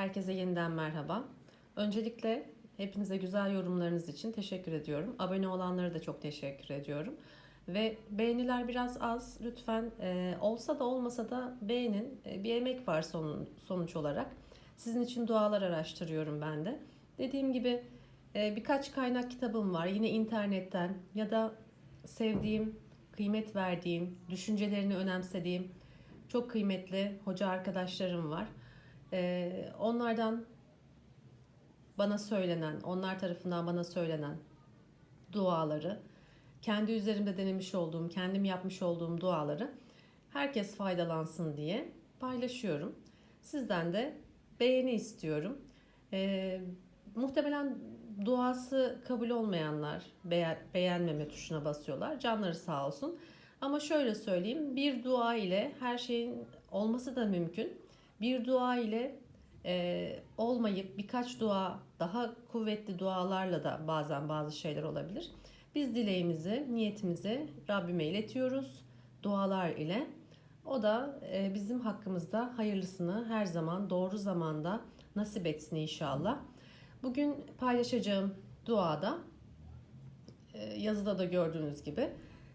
Herkese yeniden merhaba. Öncelikle hepinize güzel yorumlarınız için teşekkür ediyorum. Abone olanlara da çok teşekkür ediyorum. Ve beğeniler biraz az. Lütfen e, olsa da olmasa da beğenin. E, bir emek var sonun, sonuç olarak. Sizin için dualar araştırıyorum ben de. Dediğim gibi e, birkaç kaynak kitabım var. Yine internetten ya da sevdiğim, kıymet verdiğim, düşüncelerini önemsediğim çok kıymetli hoca arkadaşlarım var. Ee, onlardan bana söylenen, onlar tarafından bana söylenen duaları, kendi üzerimde denemiş olduğum, kendim yapmış olduğum duaları herkes faydalansın diye paylaşıyorum. Sizden de beğeni istiyorum. Ee, muhtemelen duası kabul olmayanlar beğen, beğenmeme tuşuna basıyorlar. Canları sağ olsun. Ama şöyle söyleyeyim, bir dua ile her şeyin olması da mümkün. Bir dua ile e, olmayıp birkaç dua daha kuvvetli dualarla da bazen bazı şeyler olabilir. Biz dileğimizi, niyetimizi Rabbime iletiyoruz dualar ile. O da e, bizim hakkımızda hayırlısını her zaman doğru zamanda nasip etsin inşallah. Bugün paylaşacağım duada e, yazıda da gördüğünüz gibi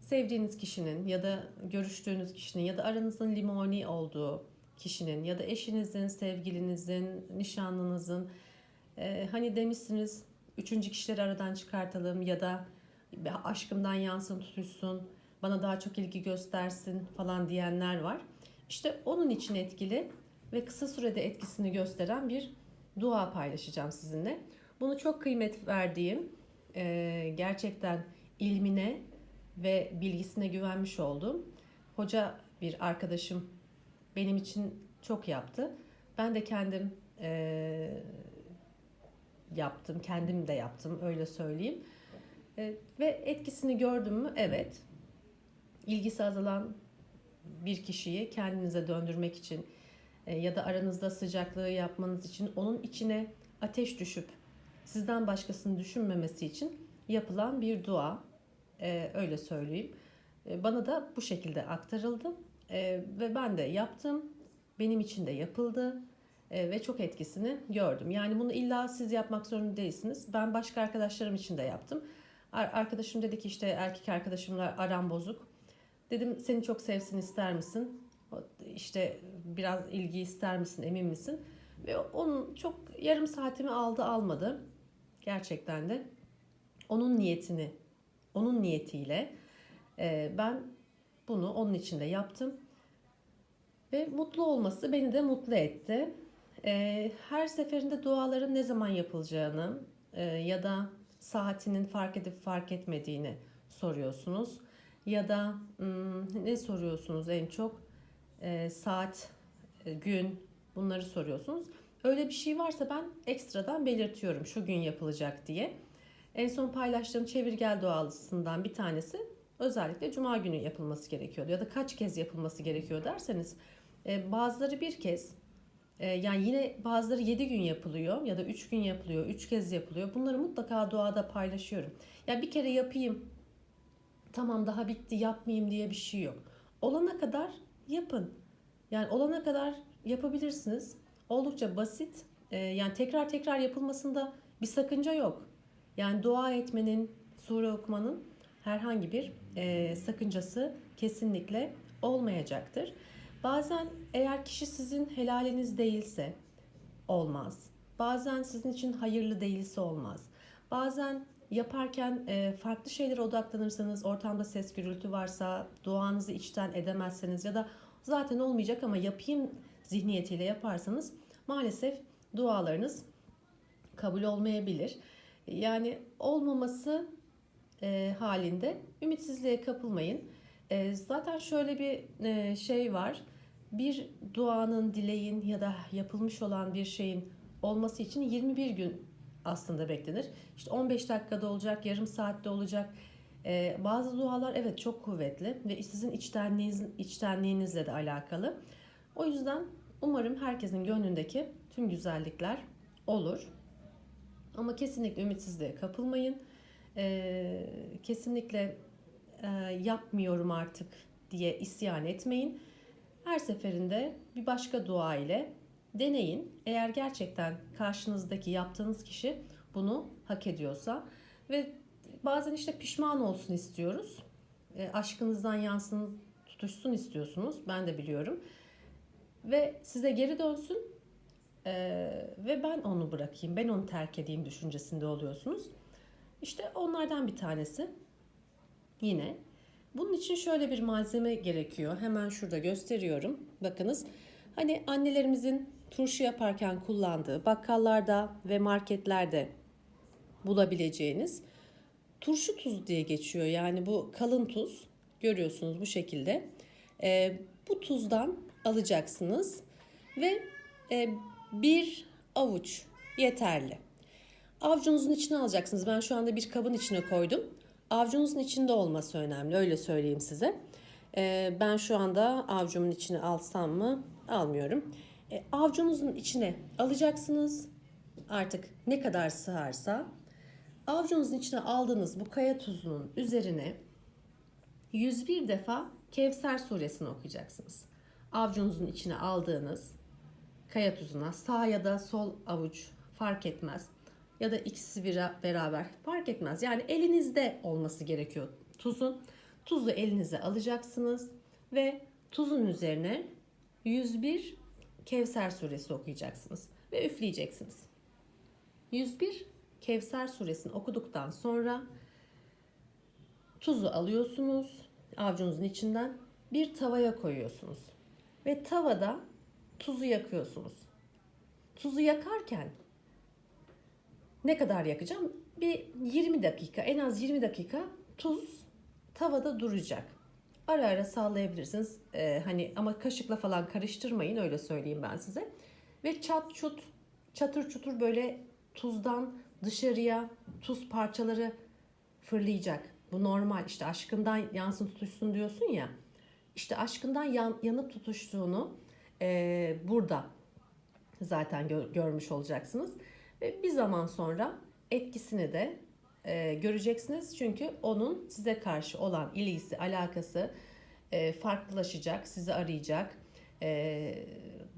sevdiğiniz kişinin ya da görüştüğünüz kişinin ya da aranızın limoni olduğu kişinin ya da eşinizin, sevgilinizin, nişanlınızın e, hani demişsiniz üçüncü kişileri aradan çıkartalım ya da aşkımdan yansın tutuşsun, bana daha çok ilgi göstersin falan diyenler var. İşte onun için etkili ve kısa sürede etkisini gösteren bir dua paylaşacağım sizinle. Bunu çok kıymet verdiğim, e, gerçekten ilmine ve bilgisine güvenmiş olduğum hoca bir arkadaşım benim için çok yaptı. Ben de kendim e, yaptım, kendim de yaptım öyle söyleyeyim. E, ve etkisini gördüm mü? Evet. İlgisi azalan bir kişiyi kendinize döndürmek için e, ya da aranızda sıcaklığı yapmanız için onun içine ateş düşüp sizden başkasını düşünmemesi için yapılan bir dua. E, öyle söyleyeyim. E, bana da bu şekilde aktarıldı e, ve ben de yaptım. Benim için de yapıldı e, ve çok etkisini gördüm. Yani bunu illa siz yapmak zorunda değilsiniz. Ben başka arkadaşlarım için de yaptım. Ar- arkadaşım dedi ki işte erkek arkadaşımla aram bozuk. Dedim seni çok sevsin ister misin? İşte biraz ilgi ister misin emin misin? Ve onun çok yarım saatimi aldı almadı. Gerçekten de onun niyetini, onun niyetiyle e, ben bunu onun için de yaptım. Ve mutlu olması beni de mutlu etti. E, her seferinde duaların ne zaman yapılacağını e, ya da saatinin fark edip fark etmediğini soruyorsunuz. Ya da hmm, ne soruyorsunuz en çok? E, saat, e, gün bunları soruyorsunuz. Öyle bir şey varsa ben ekstradan belirtiyorum şu gün yapılacak diye. En son paylaştığım çevirgel dualısından bir tanesi özellikle cuma günü yapılması gerekiyordu ya da kaç kez yapılması gerekiyor derseniz e, bazıları bir kez e, yani yine bazıları 7 gün yapılıyor ya da 3 gün yapılıyor, 3 kez yapılıyor. Bunları mutlaka duada paylaşıyorum. Ya bir kere yapayım. Tamam daha bitti yapmayayım diye bir şey yok. Olana kadar yapın. Yani olana kadar yapabilirsiniz. Oldukça basit. E, yani tekrar tekrar yapılmasında bir sakınca yok. Yani dua etmenin, sure okumanın herhangi bir e, sakıncası kesinlikle olmayacaktır. Bazen eğer kişi sizin helaliniz değilse olmaz. Bazen sizin için hayırlı değilse olmaz. Bazen yaparken e, farklı şeylere odaklanırsanız, ortamda ses gürültü varsa, duanızı içten edemezseniz ya da zaten olmayacak ama yapayım zihniyetiyle yaparsanız maalesef dualarınız kabul olmayabilir. Yani olmaması e, halinde ümitsizliğe kapılmayın. E, zaten şöyle bir e, şey var. Bir duanın, dileğin ya da yapılmış olan bir şeyin olması için 21 gün aslında beklenir. İşte 15 dakikada olacak, yarım saatte olacak. E, bazı dualar evet çok kuvvetli ve sizin içtenliğiniz, içtenliğinizle de alakalı. O yüzden umarım herkesin gönlündeki tüm güzellikler olur. Ama kesinlikle ümitsizliğe kapılmayın. Ee, kesinlikle e, yapmıyorum artık diye isyan etmeyin. Her seferinde bir başka dua ile deneyin. Eğer gerçekten karşınızdaki yaptığınız kişi bunu hak ediyorsa ve bazen işte pişman olsun istiyoruz. E, aşkınızdan yansın, tutuşsun istiyorsunuz. Ben de biliyorum. Ve size geri dönsün e, ve ben onu bırakayım, ben onu terk edeyim düşüncesinde oluyorsunuz. İşte onlardan bir tanesi. Yine bunun için şöyle bir malzeme gerekiyor. Hemen şurada gösteriyorum. Bakınız. Hani annelerimizin turşu yaparken kullandığı bakkallarda ve marketlerde bulabileceğiniz turşu tuz diye geçiyor. Yani bu kalın tuz görüyorsunuz bu şekilde. E, bu tuzdan alacaksınız ve e, bir avuç yeterli. Avcunuzun içine alacaksınız. Ben şu anda bir kabın içine koydum. Avcunuzun içinde olması önemli. Öyle söyleyeyim size. E, ben şu anda avcumun içine alsam mı? Almıyorum. E, avcunuzun içine alacaksınız. Artık ne kadar sığarsa. Avcunuzun içine aldığınız bu kaya tuzunun üzerine 101 defa Kevser suresini okuyacaksınız. Avcunuzun içine aldığınız kaya tuzuna sağ ya da sol avuç fark etmez. Ya da ikisi bir beraber fark etmez. Yani elinizde olması gerekiyor tuzun. Tuzu elinize alacaksınız ve tuzun üzerine 101 Kevser suresi okuyacaksınız ve üfleyeceksiniz. 101 Kevser suresini okuduktan sonra tuzu alıyorsunuz avucunuzun içinden bir tavaya koyuyorsunuz ve tavada tuzu yakıyorsunuz. Tuzu yakarken ne kadar yakacağım? Bir 20 dakika, en az 20 dakika tuz tavada duracak. Ara ara sallayabilirsiniz. Ee, hani ama kaşıkla falan karıştırmayın öyle söyleyeyim ben size. Ve çat çut, çatır çutur böyle tuzdan dışarıya tuz parçaları fırlayacak. Bu normal işte aşkından yansın tutuşsun diyorsun ya. İşte aşkından yan, yanıp tutuştuğunu e, burada zaten gör, görmüş olacaksınız. Ve bir zaman sonra etkisini de e, göreceksiniz. Çünkü onun size karşı olan ilgisi, alakası e, farklılaşacak, sizi arayacak, e,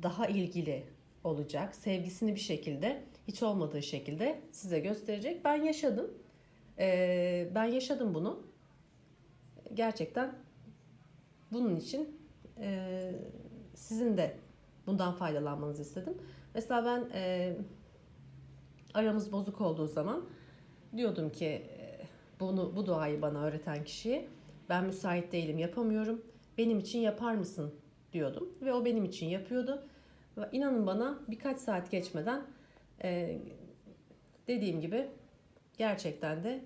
daha ilgili olacak. Sevgisini bir şekilde, hiç olmadığı şekilde size gösterecek. Ben yaşadım. E, ben yaşadım bunu. Gerçekten bunun için e, sizin de bundan faydalanmanızı istedim. Mesela ben e, aramız bozuk olduğu zaman diyordum ki e, bunu bu duayı bana öğreten kişiye ben müsait değilim yapamıyorum. Benim için yapar mısın diyordum ve o benim için yapıyordu. Ve inanın bana birkaç saat geçmeden e, dediğim gibi gerçekten de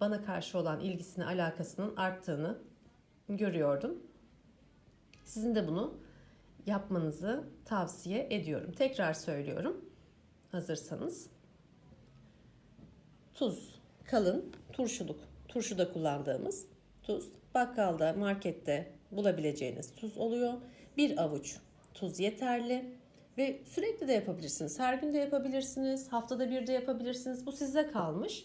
bana karşı olan ilgisini, alakasının arttığını görüyordum. Sizin de bunu yapmanızı tavsiye ediyorum. Tekrar söylüyorum. Hazırsanız. Tuz, kalın, turşuluk, turşuda kullandığımız tuz. Bakkalda, markette bulabileceğiniz tuz oluyor. Bir avuç tuz yeterli. Ve sürekli de yapabilirsiniz. Her gün de yapabilirsiniz. Haftada bir de yapabilirsiniz. Bu size kalmış.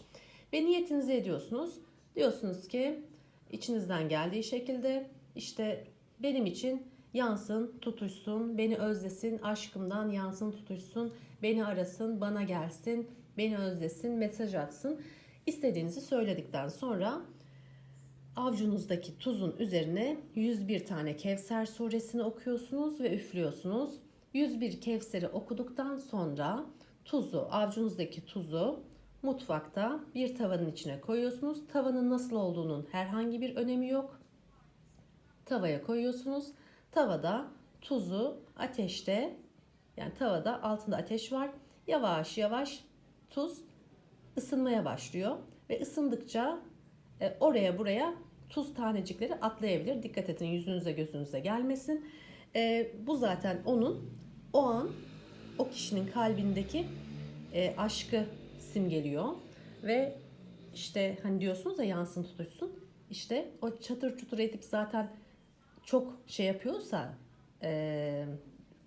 Ve niyetinizi ediyorsunuz. Diyorsunuz ki içinizden geldiği şekilde işte benim için yansın, tutuşsun, beni özlesin, aşkımdan yansın, tutuşsun, beni arasın, bana gelsin, beni özlesin, mesaj atsın. İstediğinizi söyledikten sonra avcunuzdaki tuzun üzerine 101 tane Kevser suresini okuyorsunuz ve üflüyorsunuz. 101 Kevser'i okuduktan sonra tuzu, avcunuzdaki tuzu mutfakta bir tavanın içine koyuyorsunuz. Tavanın nasıl olduğunun herhangi bir önemi yok. Tavaya koyuyorsunuz. Tavada tuzu ateşte yani tavada altında ateş var. Yavaş yavaş tuz ısınmaya başlıyor ve ısındıkça e, oraya buraya tuz tanecikleri atlayabilir. Dikkat edin yüzünüze gözünüze gelmesin. E, bu zaten onun o an o kişinin kalbindeki e, aşkı simgeliyor ve işte hani diyorsunuz ya yansın tutuşsun. İşte o çatır çutur edip zaten çok şey yapıyorsa e,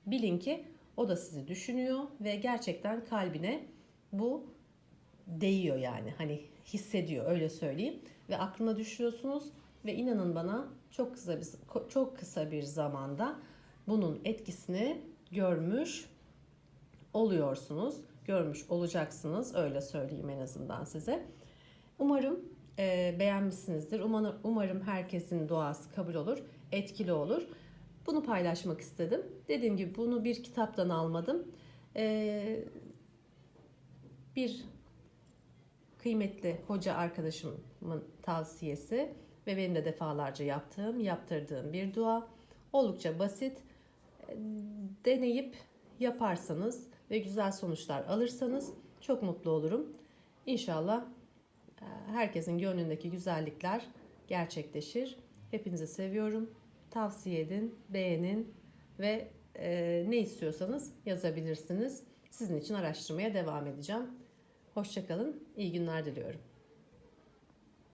bilin ki o da sizi düşünüyor ve gerçekten kalbine bu değiyor yani hani hissediyor öyle söyleyeyim ve aklına düşüyorsunuz ve inanın bana çok kısa bir çok kısa bir zamanda bunun etkisini görmüş oluyorsunuz. Görmüş olacaksınız. Öyle söyleyeyim en azından size. Umarım e, beğenmişsinizdir. Umarım, umarım herkesin duası kabul olur, etkili olur. Bunu paylaşmak istedim. Dediğim gibi bunu bir kitaptan almadım. E, bir kıymetli hoca arkadaşımın tavsiyesi ve benim de defalarca yaptığım, yaptırdığım bir dua. Oldukça basit. Deneyip yaparsanız ve güzel sonuçlar alırsanız çok mutlu olurum. İnşallah e, herkesin gönlündeki güzellikler gerçekleşir. Hepinizi seviyorum. Tavsiye edin, beğenin ve e, ne istiyorsanız yazabilirsiniz. Sizin için araştırmaya devam edeceğim. Hoşçakalın, iyi günler diliyorum.